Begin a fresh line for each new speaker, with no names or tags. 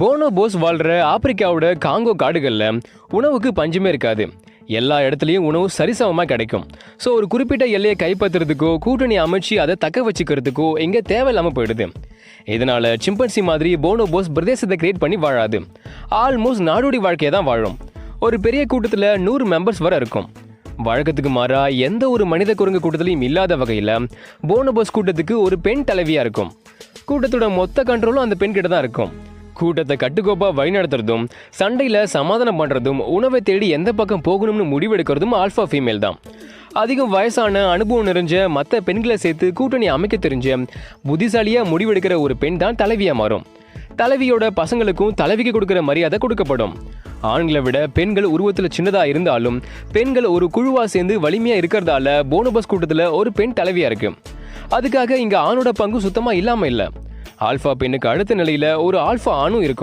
போனோ போஸ் வாழ்ற ஆப்பிரிக்காவோட காங்கோ காடுகளில் உணவுக்கு பஞ்சமே இருக்காது. எல்லா இடத்துலையும் உணவு சரிசமமாக கிடைக்கும். ஸோ ஒரு குறிப்பிட்ட எல்லையை கைப்பற்றுறதுக்கோ கூட்டணி அமைச்சு அதை தக்க வச்சுக்கிறதுக்கோ இங்கே தேவையில்லாமல் போயிடுது. இதனால சிம்பன்சி மாதிரி போனோபோஸ் பிரதேசத்தை கிரியேட் பண்ணி வாழாது. ஆல்மோஸ்ட் நாடோடி வாழ்க்கையை தான் வாழும். ஒரு பெரிய கூட்டத்தில் நூறு மெம்பர்ஸ் வரை இருக்கும். வழக்கத்துக்கு மாறா எந்த ஒரு மனித குரங்கு கூட்டத்திலையும் இல்லாத வகையில் போனோபோஸ் கூட்டத்துக்கு ஒரு பெண் தலைவியாக இருக்கும். கூட்டத்தோட மொத்த கண்ட்ரோலும் அந்த பெண்கிட்ட தான் இருக்கும். கூட்டத்தை கட்டுக்கோப்பாக வழிநடத்துறதும் சண்டையில் சமாதானம் பண்ணுறதும் உணவை தேடி எந்த பக்கம் போகணும்னு முடிவெடுக்கிறதும் ஆல்ஃபா ஃபீமேல் தான். அதிகம் வயசான அனுபவம் நிறைஞ்ச மற்ற பெண்களை சேர்த்து கூட்டணி அமைக்க தெரிஞ்ச புத்திசாலியாக முடிவெடுக்கிற ஒரு பெண் தான் தலைவியாக மாறும். தலைவியோட பசங்களுக்கும் தலைவிக்கு கொடுக்குற மரியாதை கொடுக்கப்படும். ஆண்களை விட பெண்கள் உருவத்தில் சின்னதாக இருந்தாலும் பெண்கள் ஒரு குழுவாக சேர்ந்து வலிமையாக இருக்கிறதால போனபஸ் கூட்டத்தில் ஒரு பெண் தலைவியாக இருக்கு. அதுக்காக இங்கே ஆணோட பங்கு சுத்தமாக இல்லாமல் இல்லை. ஆல்ஃபா பெண்ணுக்கு அடுத்த நிலையில ஒரு ஆல்ஃபா ஆணும் இருக்கும்.